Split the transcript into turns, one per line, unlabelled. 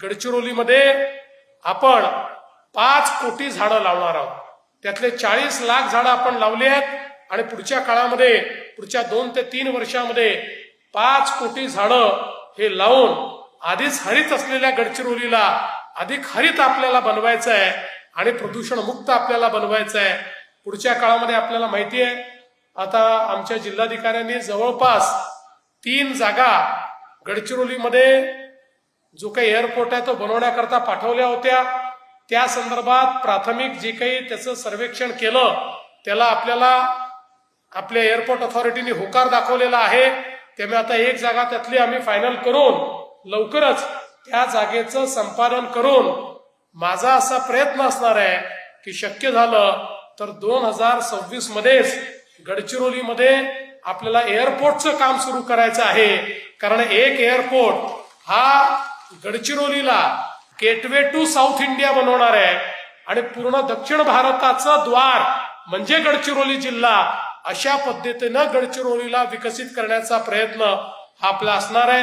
गडचिरोलीमध्ये आपण पाच कोटी झाडं लावणार आहोत. त्यातले चाळीस लाख झाडं आपण लावली आहेत आणि पुढच्या काळामध्ये पुढच्या दोन ते तीन वर्षामध्ये पाच कोटी झाडं हे लावून आधीच हरित असलेल्या गडचिरोलीला अधिक हरित आपल्याला बनवायचं आहे आणि प्रदूषण मुक्त आपल्याला बनवायचं आहे पुढच्या काळामध्ये आपल्याला माहिती आहे आता आमच्या जिल्हाधिकाऱ्यांनी जवळपास तीन जागा गडचिरोलीमध्ये जो काही एअरपोर्ट आहे तो बनवण्याकरता पाठवल्या होत्या. त्या संदर्भात प्राथमिक जे काही त्याचं सर्वेक्षण केलं त्याला आपल्याला आपल्या एअरपोर्ट अथॉरिटीने होकार दाखवलेला आहे. त्यामुळे आता एक जागा त्यातली आम्ही फायनल करून लवकरच त्या जागेचं संपादन करून माझा असा प्रयत्न असणार आहे की शक्य झालं तर दोन हजार सव्वीस मध्येच गडचिरोलीमध्ये आपल्याला एअरपोर्टचं काम सुरू करायचं आहे. कारण एक एअरपोर्ट हा गडचिरोलीला गेटवे टू साऊथ इंडिया बनवणार आहे. आणि पूर्ण दक्षिण भारताचं द्वार म्हणजे गडचिरोली जिल्हा अशा पद्धतीनं गडचिरोलीला विकसित करण्याचा प्रयत्न हा आपला असणार आहे.